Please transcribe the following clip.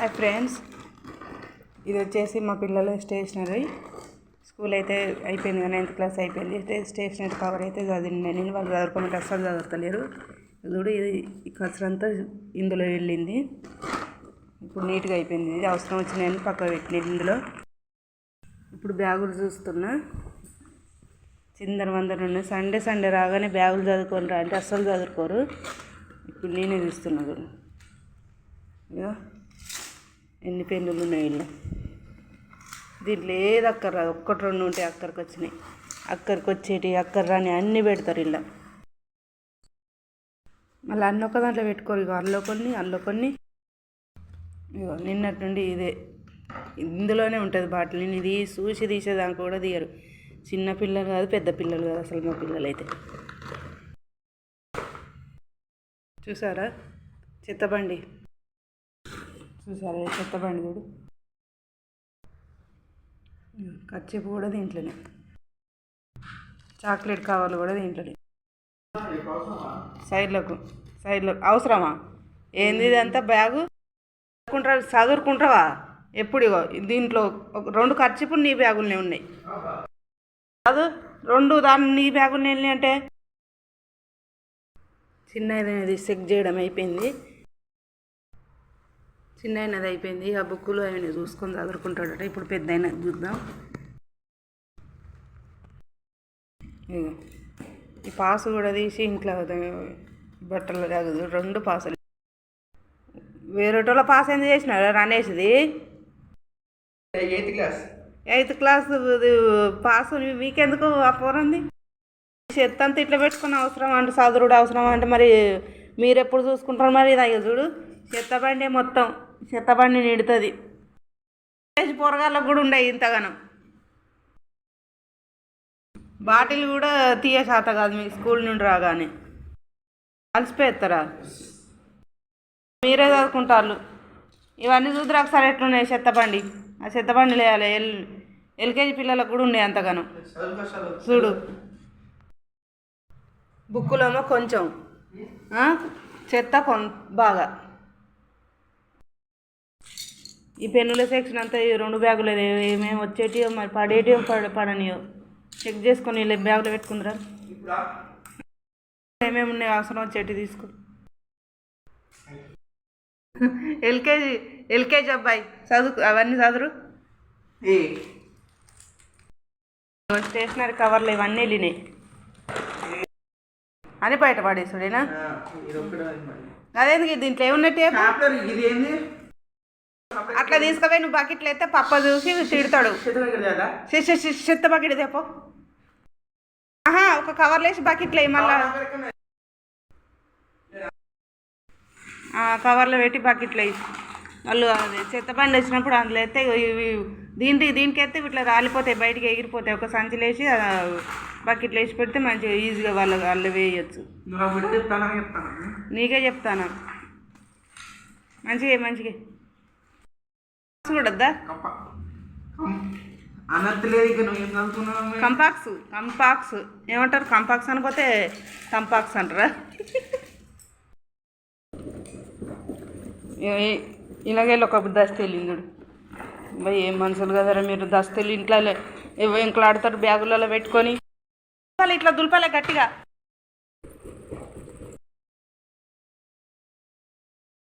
Hi friends ఇది వచ్చేసి మా పిల్లల స్టేషనరీ. స్కూల్ అయితే అయిపోయింది కానీ నైన్త్ క్లాస్ అయిపోయింది. స్టేషనరీ కవర్ అయితే చదివింది నేను. వాళ్ళు చదువుకోమంటే అస్సలు చదువుతలేరు. చూడు ఇది ఈ కసరంతా ఇందులో వెళ్ళింది. ఇప్పుడు నీట్గా అయిపోయింది. ఇది అవసరం వచ్చినాయని పక్క పెట్టిన ఇందులో. ఇప్పుడు బ్యాగులు చూస్తున్నా. చిందర వందరు ఉన్నాయి. సండే సండే రాగానే బ్యాగులు చదువుకొని రా అంటే అస్సలు చదువుకోరు. ఇప్పుడు నేనే చూస్తున్నా చూడు. ఎన్ని పెన్నులు ఉన్నాయి ఇల్లు. దీంట్లో ఏది అక్కర్ రాదు. ఒక్కటి రెండు ఉంటే అక్కడికి వచ్చినాయి. అక్కడికి వచ్చేటి అక్కర్ రాని అన్నీ పెడతారు ఇలా మళ్ళీ అన్ని ఒక దాంట్లో పెట్టుకోరు. ఇగో అల్లో కొన్ని అల్లో కొన్ని. ఇగో నిన్నటి నుండి ఇదే. ఇందులోనే ఉంటుంది బాటిల్. నేను ఇది చూసి తీసేదానికి కూడా తీయరు. చిన్న పిల్లలు కాదు పెద్ద పిల్లలు కాదు అసలు మా పిల్లలు అయితే చూసారా చెత్తబండి చూసారా చెత్త బండి చూడు. కచ్చిపు కూడా దీంట్లోనే. చాక్లెట్ కవర్లు కూడా దీంట్లోనే. సైడ్లకు సైడ్లో అవసరమా? ఏంది ఇదంతా బ్యాగు? చదువుకుంటారు చదువుకుంటావా ఎప్పుడు ఇగో దీంట్లో ఒక రెండు ఖర్చుపులు నీ బ్యాగులనే ఉన్నాయి. కాదు రెండు దాని నీ బ్యాగులు వెళ్ళి అంటే? చిన్న అనేది చెక్ చేయడం అయిపోయింది. చిన్న అయినది అయిపోయింది. ఆ బుక్కులు ఆయన చూసుకొని చదువుకుంటాడట. ఇప్పుడు పెద్ద అయినది చూద్దాం. ఈ పాసు కూడా తీసి ఇంట్లో బట్టలు కాదు రెండు పాసులు. వేరేటోళ్ళ పాస్ ఎందుకు చేసినారు? రనేష్ది eighth class. Eighth class pass మీకెందుకు ఆ పోరంది? చెత్త అంతా ఇట్లా పెట్టుకుని అవసరం అంటే చదువుడు అవసరం అంటే మరి మీరు ఎప్పుడు చూసుకుంటారు మరి ఇది చూడు? చెత్త బండి మొత్తం. చెత్తబండి నిడుతుంది నిడుతుంది పోరగాళ్ళకు కూడా ఉండే ఇంతగానం. బాటిల్ కూడా తీయ శాత కాదు మీ స్కూల్ నుండి రాగానే. అలసిపోతారా మీరే చదువుకుంటారు ఇవన్నీ చూద్దరు ఒకసారి ఎట్లున్నాయి చెత్తబండి ఆ చెత్తబండి లేయాలి. ఎల్ ఎల్కేజీ పిల్లలకు కూడా ఉన్నాయి అంతగానం. చూడు. బుక్కులేమో కొంచెం చెత్త కొన్ బాగా. ఈ పెన్నుల సెక్షన్ అంతా ఈ రెండు బ్యాగులు ఏమేమి వచ్చేటియో మరి పడేటియో పడ పడనియో. చెక్ చేసుకొని వీళ్ళ బ్యాగులో పెట్టుకుందరా? ఏమేమి ఉన్నాయి అవసరం వచ్చేటి తీసుకో. ఎల్కేజీ ఎల్కేజీ అబ్బాయి చదువు అవన్నీ చదువు స్టేషనరీ కవర్లు ఇవన్నీ వెళ్ళినాయి. అని బయట పడేసుడేనా? అదేందుకు దీంట్లో ఏమున్నట్టే? చాప్టర్ ఇది ఏంది? అట్లా తీసుకుపోయి నువ్వు బకెట్లు అయితే పప్ప చూసి తిడతాడు. చెత్త బకెట్ తెపో ఆహా ఒక కవర్లో వేసి బకెట్లు వేయి మళ్ళా. కవర్లో పెట్టి బకెట్లు వేయి వాళ్ళు అది చెత్త బండి వచ్చినప్పుడు అందులో అయితే ఇవి దీనికి దీనికి అయితే ఇట్లా రాలిపోతాయి బయటికి ఎగిరిపోతాయి. ఒక సంచిలో వేసి బకెట్లో వేసి పెడితే మంచిగా ఈజీగా వాళ్ళు వాళ్ళు వేయచ్చు. నీకే చెప్తాను. మంచిగా మంచిగా. చూడద్దా? కంపాక్స్ కంపాక్స్. ఏమంటారు? కంపాక్స్ అనుకోతే కంపాక్స్ అంటారా? ఇలాగే ఒక దస్తేలు ఇందుడు భయ్ ఏం మనుషులు కదరా మీరు. దస్తేలు ఇంట్లో ఇంకలాడతారు ఆడతారు? బ్యాగులలో పెట్టుకొని. ఇట్లా దుల్పాలి గట్టిగా.